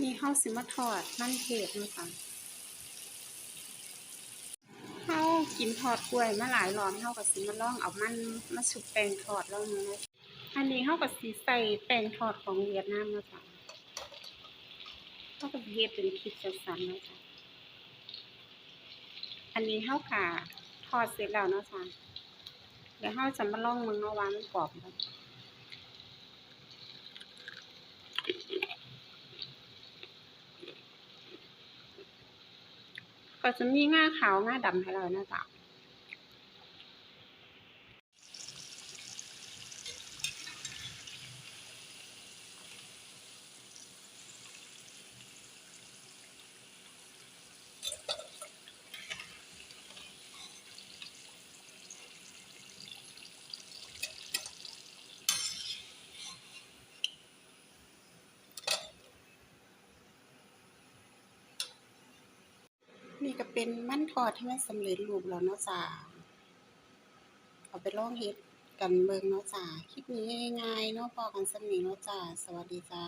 นี่เฮาสิมาทอดมันเทศเนะคะเฮากินทอดกล้วยมาหลายรอบเฮาก็สิมาล่องเอามันมาชุบแป้งทอดลองดูนะอันนี้เฮาก็สิใส่แป้งทอดของเวียดนามนาะค่ะเฮาก็สิเฮ็ดเป็นคลิปสั้นๆนะคะอันนี้เฮากะทอดเสร็จแล้วนะคะเดี๋ยวเฮาจะมาล่องมึงเนาว่ามันกรอบบ่ ก็จะมีง่าขาวง่าดำให้เรานะจ๊ะ นี่ก็เป็นมั่นทอดที่มันสำเร็จรูปแล้วเนาะจ้าเอาไปลองเฮ็ดกันเบิ่งเนาะจ้าคลิปนี้ง่ายๆเนาะพอกันสำนี้เนาะจ้าสวัสดีจ้า